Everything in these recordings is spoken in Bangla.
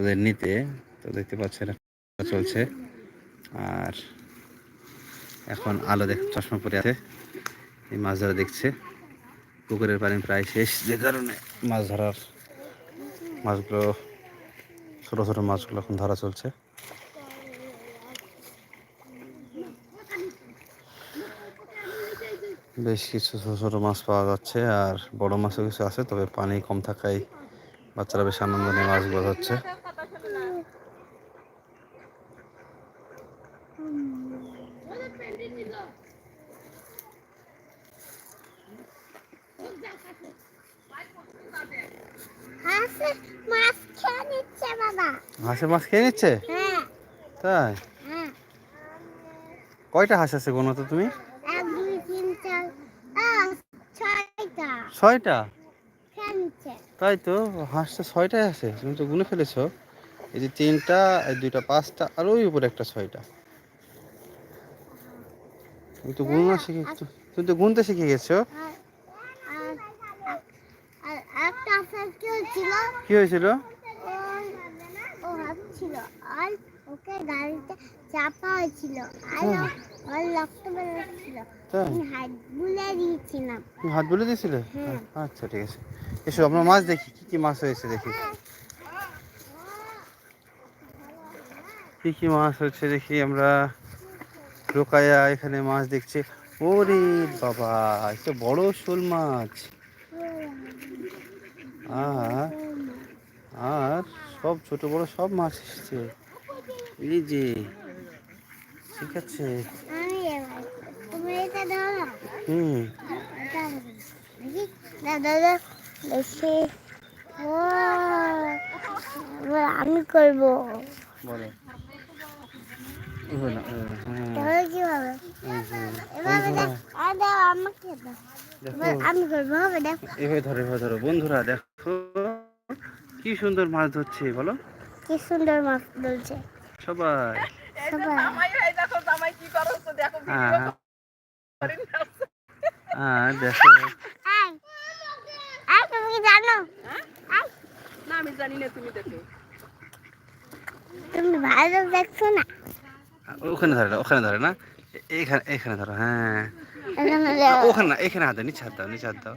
ওদের নিতে, তো দেখতে পাচ্ছেন চলছে। আর এখন আলো দেখ, চশমা পরে আছে, এই মাছ ধরা দেখছে। পুকুরের পানি প্রায় শেষ, যে কারণে মাছ ধরার মাছগুলো, ছোটো ছোটো মাছগুলো এখন ধরা চলছে। বেশ কিছু ছোটো ছোটো মাছ পাওয়া যাচ্ছে, আর বড় মাছও কিছু আছে, তবে পানি কম থাকায় বাচ্চারা বেশ আনন্দ নিয়ে মাছগুলো ধরছে। হাসে মাছ খেয়ে নিচ্ছে হ্যাঁ। তাই? হ্যাঁ। কয়টা হাঁস আছে কোনো তো তুমি? ছয়টা। তাই তো হাঁস তো ছয়টাই আছে তুমি তো গুনে ফেলেছো। এই যে তিনটা দুইটা পাঁচটা আর ওই উপরে একটা ছয়টা। তো গুণনা শিখে তুমি তো গুনতে শিখে গেছো। একটা কি হয়েছিল? ও ও ভাবছিল আর ওকে গাড়িতে চাপা হয়েছিল। আর ওর রক্ত বেরোচ্ছিল আমি হাত বুলে দিয়েছিলাম। তুমি হাত বলে দিয়েছিলে। আচ্ছা ঠিক আছে। এসো আমরা মাছ দেখি। কি কি মাছ হয়েছে দেখি। কি কি মাছ হচ্ছে দেখি আমরা। রোকায়া এখানে মাছ দেখছে। ওরে বাবা এটা বড় শোল মাছ। আর আর সব ছোট বড় সব মাছ এসছে। এই যে ঠিক আছে। হুম। আমি করব। বলো এবার না, এবার না, হ্যাঁ, তাহলে কি হবে আমি করব হবে দেখো এভাবে ধরো এভাবে ধরো বন্ধুরা দেখো কি সুন্দর মাছ ধরছে বলো কি সুন্দর মাছ বলছে সবাই সবাই হ্যাঁ হ্যাঁ দেখো তুমি জানো আমি জানি না তুমি দেখো তুমি ভালো দেখছ না ওখানে ধরে না ওখানে ধরে না? এখানে এখানে ধরো হ্যাঁ। ওখানে না এখানে হাত দাও নিচে হাত দাও নিচে হাত দাও।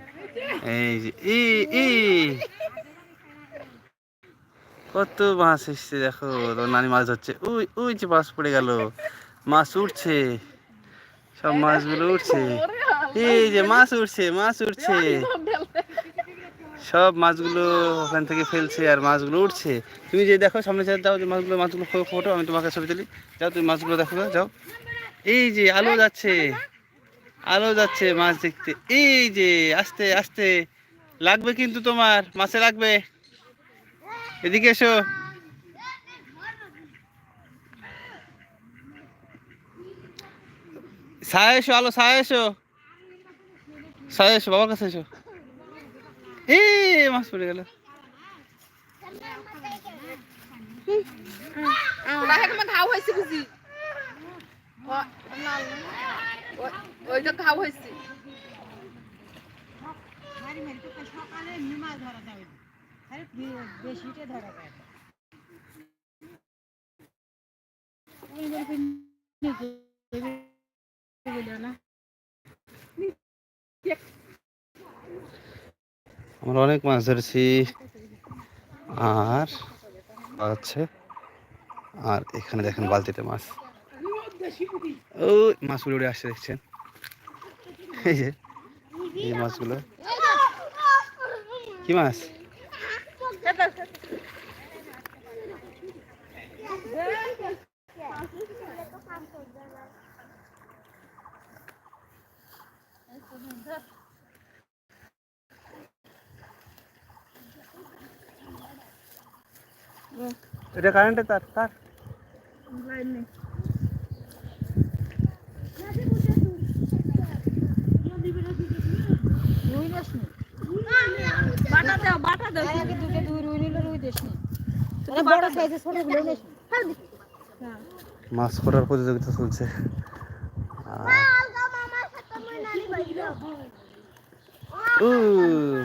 এই যে ই ই। কত মাছ এসছে দেখো তোর নানি মাছ ধরছে। ওই ওই যে মাছ পড়ে গেল মাছ উঠছে সব মাছগুলো উঠছে এই যে মাছ উঠছে মাছ উঠছে সব মাছগুলো ওখান থেকে ফেলছে আর মাছগুলো উঠছে। তুমি যে দেখো সামনে যা যাও যে মাছগুলো মাছগুলো ফোটো, আমি তোমাকে ছবি তুলি। যাও তুমি মাছগুলো দেখো, যাও। এই যে আলো যাচ্ছে আলো যাচ্ছে মাছ দেখতে। এই যে, আস্তে আস্তে। লাগবে কিন্তু তোমার, মাছে লাগবে। এদিকে এসো। ছায় এসো, আলো ছায় এসো। ছায় এসো, বাবার কাছে এসো। এ মাছ পড়ে গেল। ঘাও হয়েছে বুঝি? ওইটা ঘাও হয়েছে। আমরা অনেক মাছ ধরেছি। আর আছে। আর এখানে দেখেন বালতিতে মাছ। ও মাছগুলো উড়ে আসছে, দেখছেন? এই যে, এই মাছগুলো। কি মাছ? এটা কারেন্টের তার তার। মাছ করার প্রতিযোগিতা চলছে।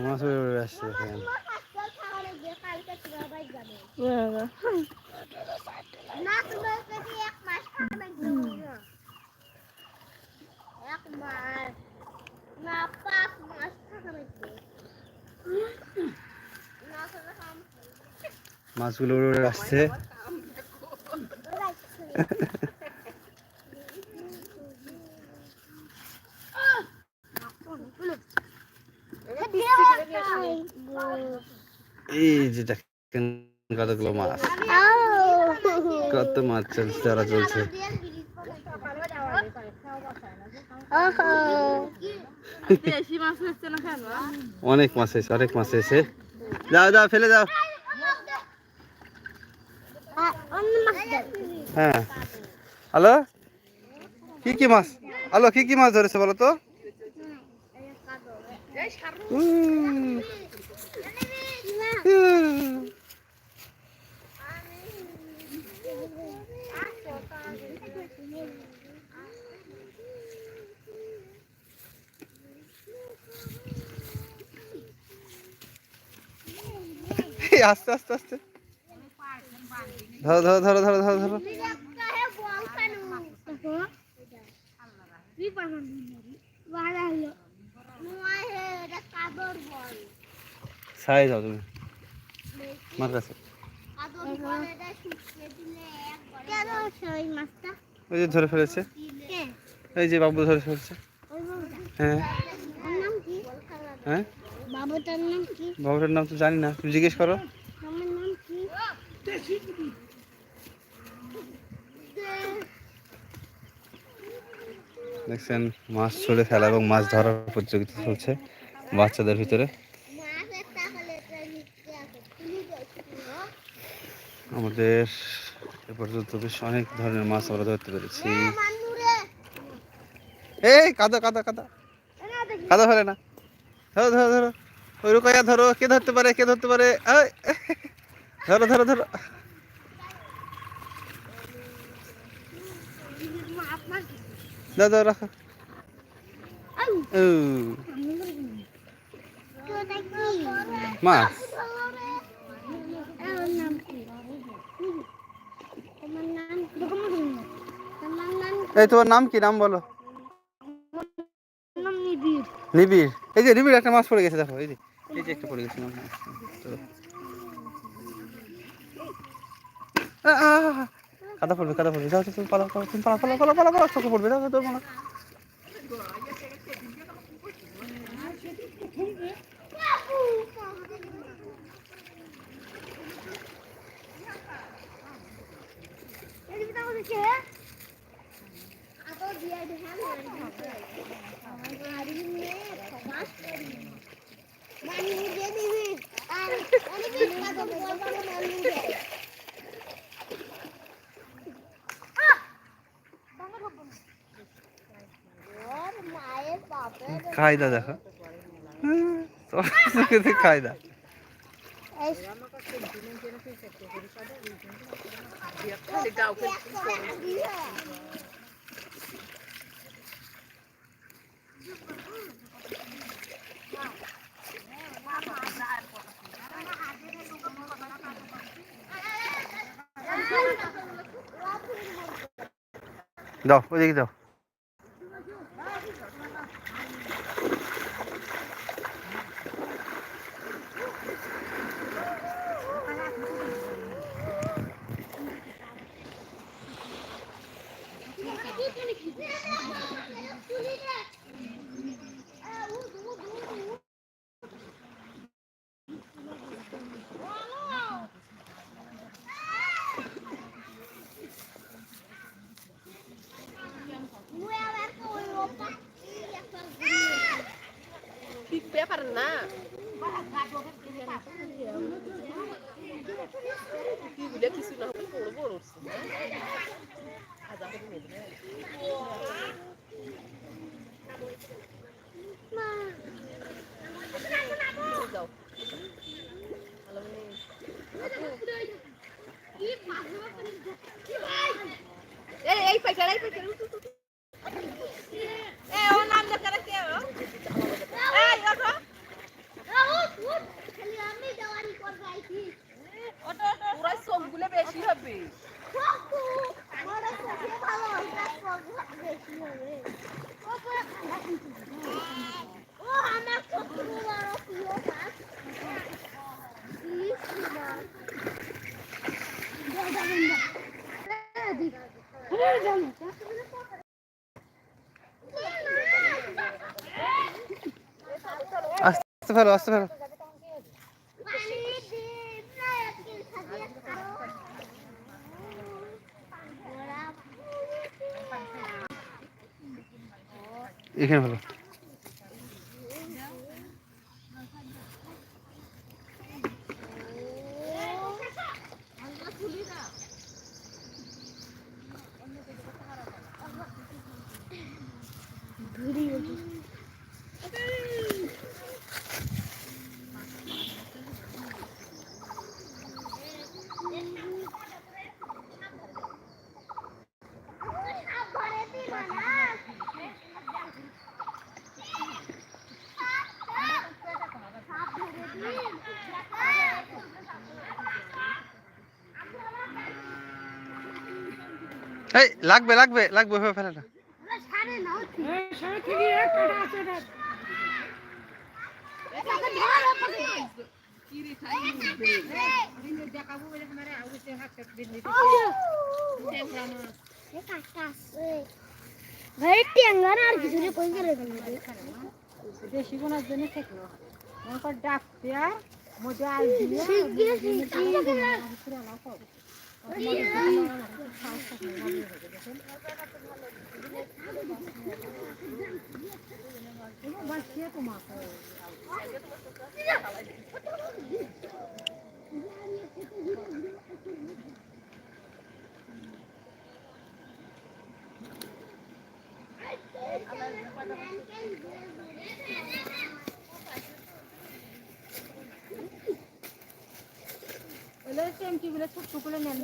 মাছ আসছে মাছগুলো উড়ে আসছে এই যে দেখেন কতগুলো মাছ? কত মাছ চলছে, তারা চলছে। অনেক মাছ এসে, অনেক মাছ এসে। যাও যাও, ফেলে যাও। হ্যাঁ। হ্যালো? কি কি মাছ? হ্যালো, কি কি মাছ ধরেছে বলো তো? আস্তে আস্তে আস্তে। ধরো ধরো ধরো ধরো ধরো ধরো। সাই যাও তুমি। কাছে। কেন ওই যে ধরে ফেলেছে। এই যে বাবু ধরে ফেলেছে। হ্যাঁ। হ্যাঁ। বাবুটার নাম কি? বাবুটার নাম তো জানি না তুমি জিজ্ঞেস করো। আমার নাম কি? দেখছেন মাছ ছড়ে ফেলা এবং মাছ ধরার প্রতিযোগিতা চলছে বাচ্চাদের ভিতরে। আমাদের এ পর্যন্ত বেশ অনেক ধরনের মাছ আমরা ধরতে পেরেছি। এই কাদা কাদা কাদা। কাদা ফেলে না। ধরো ধরো ধরো। ওই রুকাইয়া ধরো কে ধরতে পারে কে ধরতে পারে? ধরো ধরো ধরো। দাও দাও রাখো। মাছ এই তোমার নাম কি? নাম বলো। নিবিড়। নিবিড়। এই যে নিবিড় একটা মাছ পড়ে গেছে দেখো এই যে। এই যে একটা পড়ে গেছে তো- আ, আ, আ, আ, কাদা পড়বে কাদা পড়বে। যাও তুমি পালাও পালাও তুমি পালাও পালাও পালাও পালাও পালাও চোখে পড়বে। যাও তোর মনে মায়ের বাপের কায়দা দেখো। চোখে কায়দা এই খালি দাও ওইদিকে দাও ঠিক ব্যাপার না কি বলে কিছু না হলে বড় বড় উঠছে আজ আমাকে নিয়ে দিলে। যাও ভালো করে এই পাইকার এই পাইকার আস্তে ফেলো আস্তে ফেলো। এখানে ভালো এই লাগবে লাগবে লাগবে ওইভাবে ফেলে না। ভাই টেঙ্গার আর কিছু কই গেলে দেশি বোনার জন্য থাকল মনে কর ডাক দেয়া মধ্যে আল দিয়ে ওগুলো টেমকি গুলো ছোট্ট করে নেন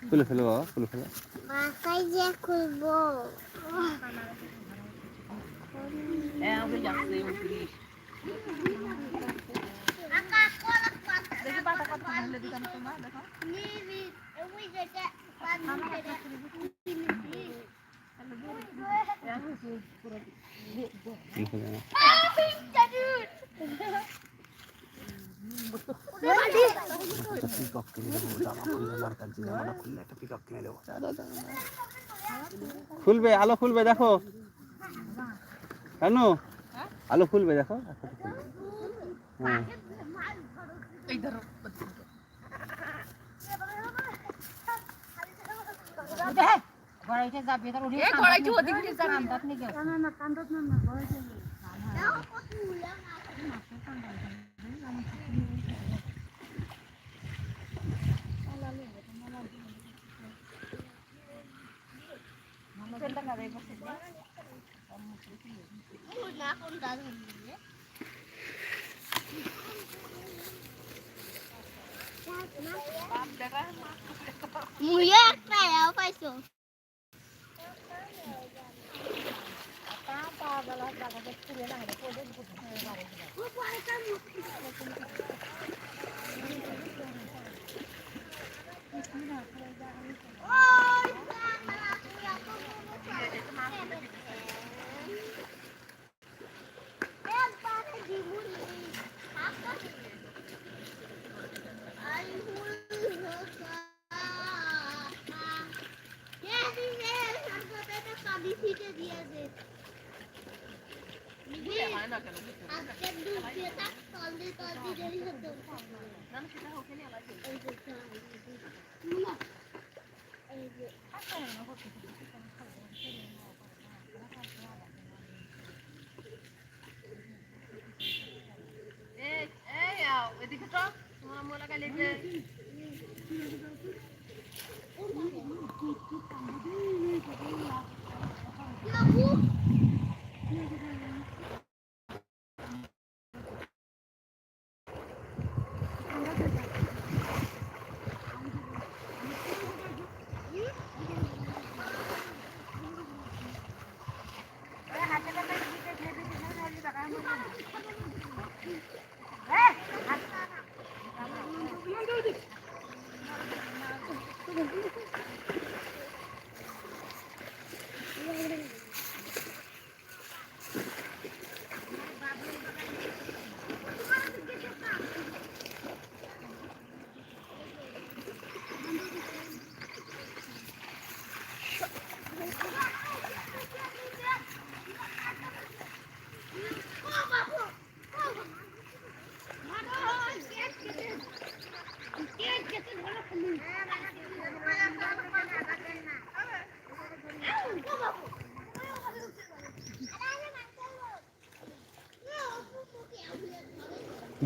খুলে ফেলো বাবা খুলে ফেলো। মাথায় যে খুলবো। খুলে একটা পিকক কিনে জামা খুললে একটা পিকক কিনে দেবো খুলবে, আলো খুলবে, দেখো। কেন আলো খুলবে, দেখো। হ্যাঁ না না না Muy bien, pero pasó. পাইছো দিয়ে দে আজকে দুধ দিয়ে থাক তল দিয়ে এই এই আও এদিকে তো তোমার মোলা গালি যে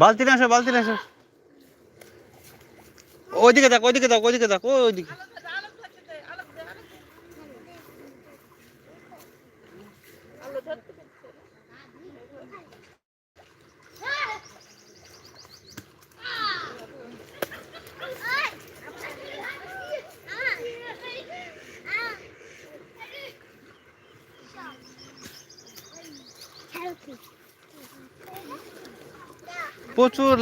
বালতি আসো বালতি আসো। ওইদিকে থাক ওইদিকে থাক ওইদিকে থাক ওইদিকে। প্রচুর